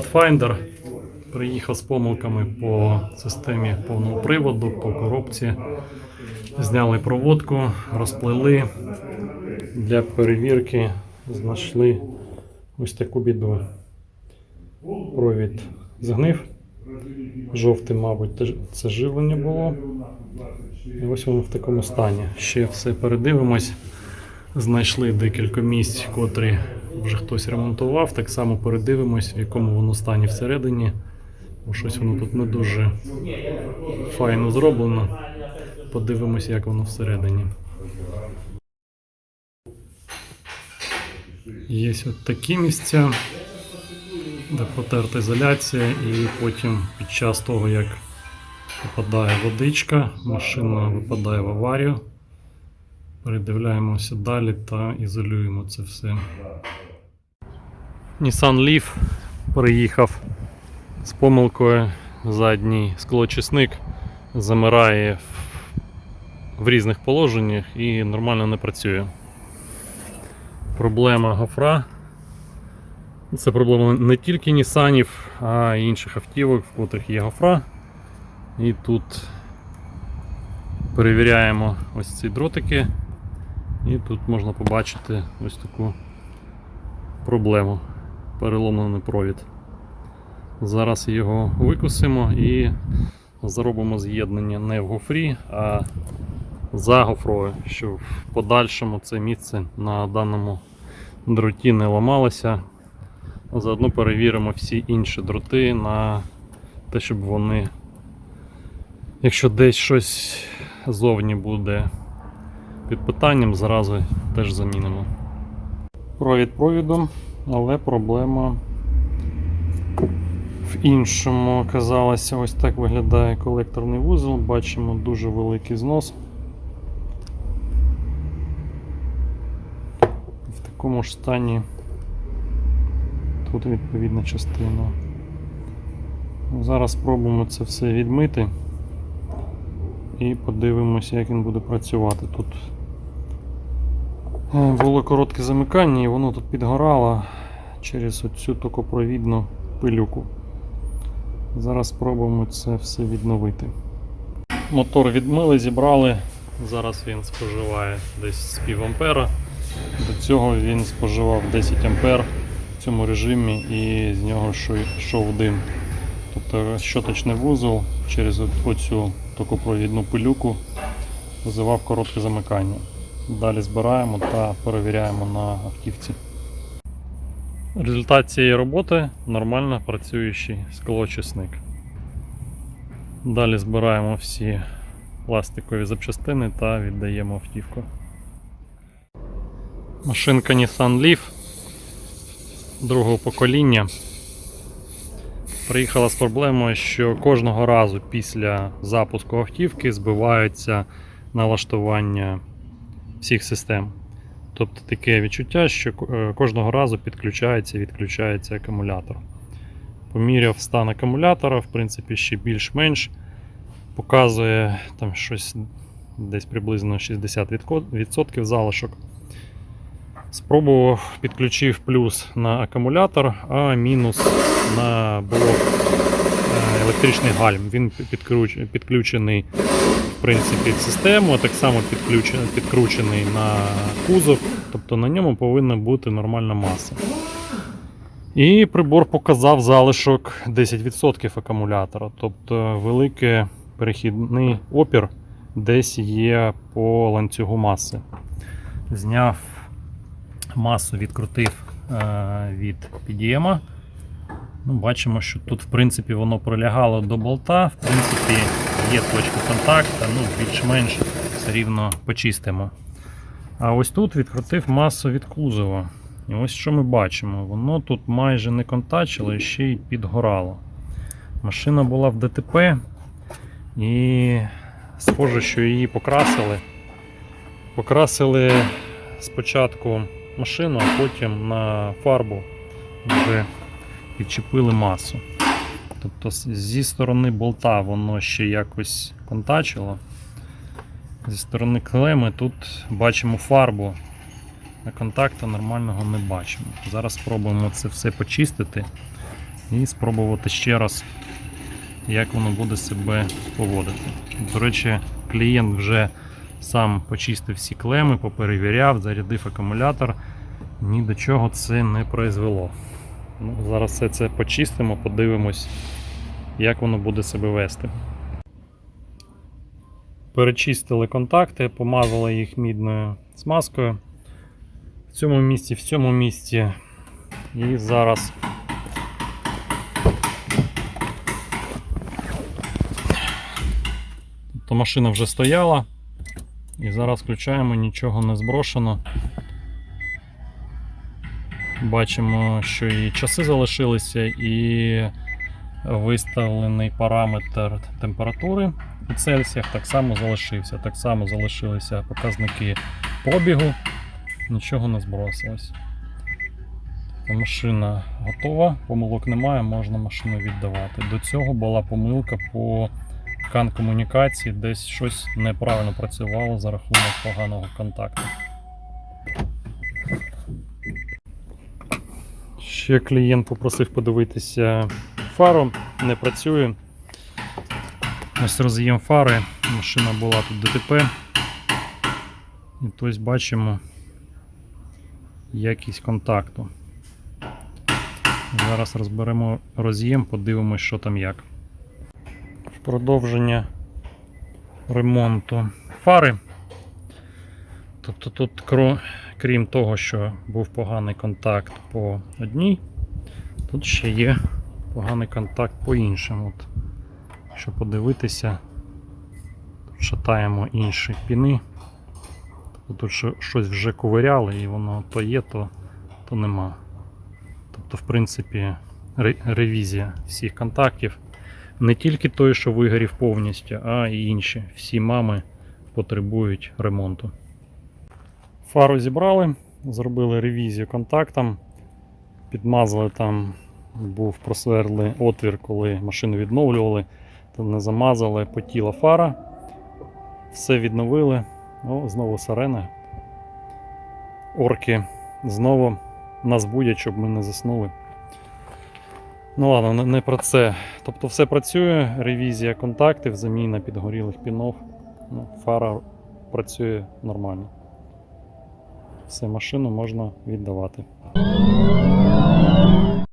Pathfinder приїхав з помилками по системі повного приводу, по коробці. Зняли проводку, розплели. Для перевірки знайшли ось таку біду. Провід згнив. Жовтий, мабуть, це живлення було. І ось воно в такому стані. Ще все передивимось. Знайшли декілька місць, котрі вже хтось ремонтував. Так само передивимось, в якому воно стані всередині. Бо щось воно тут не дуже файно зроблено. Подивимось, як воно всередині. Є от такі місця, де протерта ізоляція, і потім під час того, як попадає водичка, машина випадає в аварію. Передивляємося далі та ізолюємо це все. Nissan Leaf приїхав з помилкою задній склочисник, замирає в, різних положеннях і нормально не працює. Проблема гофра. Це проблема не тільки Нісанів, а й інших автівок, в котрих є гофра. І тут перевіряємо ось ці дротики. І тут можна побачити ось таку проблему. Переломлений провід. Зараз його викусимо і зробимо з'єднання не в гофрі, а за гофрою, щоб в подальшому це місце на даному дроті не ламалося. Заодно перевіримо всі інші дроти на те, щоб вони, якщо десь щось зовні буде під питанням, зразу теж замінимо. Провід провідом, але проблема в іншому оказалося, ось так виглядає колекторний вузол. Бачимо дуже великий знос. В такому ж стані тут відповідна частина. Зараз спробуємо це все відмити і подивимося, як він буде працювати. Тут було коротке замикання і воно тут підгорало через оцю токопровідну пилюку. Зараз спробуємо це все відновити. Мотор відмили, зібрали. Зараз він споживає десь з пів ампера. До цього він споживав 10 ампер в цьому режимі і з нього йшов- дим. Тобто щоточний вузол через оцю токопровідну пилюку визивав коротке замикання. Далі збираємо та перевіряємо на автівці. Результат цієї роботи нормально працюючий склоочисник. Далі збираємо всі пластикові запчастини та віддаємо автівку. Машинка Nissan Leaf другого покоління приїхала з проблемою, що кожного разу після запуску автівки збиваються налаштування всіх систем. Тобто таке відчуття, що е, кожного разу підключається і відключається акумулятор. Поміряв стан акумулятора, в принципі, ще більш-менш показує там щось десь приблизно 60% залишок. Спробував, підключив плюс на акумулятор, а мінус на блок е, електричний гальм. Він підключений в принципі, в систему, так само підкручений на кузов, тобто на ньому повинна бути нормальна маса. І прибор показав залишок 10% акумулятора, тобто великий перехідний опір десь є по ланцюгу маси. Зняв масу, відкрутив е, від PDM. Ну, бачимо, що тут, в принципі, воно прилягало до болта. В принципі, є точка контакту, ну, більш-менш все рівно почистимо. А ось тут відкрутив масу від кузова. І ось що ми бачимо. Воно тут майже не контачило і ще й підгорало. Машина була в ДТП, і схоже, що її покрасили. Покрасили спочатку машину, а потім на фарбу вже підчепили масу. Тобто зі сторони болта воно ще якось контачило. Зі сторони клеми тут бачимо фарбу, а контакту нормального не бачимо. Зараз спробуємо це все почистити і спробувати ще раз, як воно буде себе поводити. До речі, клієнт вже сам почистив всі клеми, поперевіряв, зарядив акумулятор. Ні до чого це не призвело. Ну, зараз все це почистимо, подивимось, як воно буде себе вести. Перечистили контакти, помазали їх мідною смазкою. В цьому місці, в цьому місці. І зараз Тобто машина вже стояла. І зараз включаємо, нічого не зброшено. Бачимо, що і часи залишилися, і виставлений параметр температури у Цельсіях так само залишився. Так само залишилися показники пробігу, нічого не збросилось. Тобто Машина готова, помилок немає, можна машину віддавати. До цього була помилка по кан комунікації, десь щось неправильно працювало за рахунок поганого контакту. Ще клієнт попросив подивитися фару, не працює. Ось роз'єм фари, машина була тут ДТП. І ось бачимо якість контакту. Зараз розберемо роз'єм, подивимось, що там як. Продовження ремонту фари. Тобто тут, кро- крім того, що був поганий контакт по одній, тут ще є поганий контакт по іншим. От, якщо подивитися, тут шатаємо інші піни. Тут щось вже ковиряли і воно то є, то, то нема. Тобто, в принципі, ревізія всіх контактів. Не тільки той, що вигорів повністю, а й інші. Всі мами потребують ремонту. Фару зібрали, зробили ревізію контактам, підмазали там, був просверли отвір, коли машину відновлювали, то не замазали, потіла фара. Все відновили. О, знову сирена. Орки знову нас будять, щоб ми не заснули. Ну ладно, не- не про це. Тобто все працює, ревізія контактів, заміна підгорілих пінов. Ну, фара працює нормально. Все, машину можна віддавати.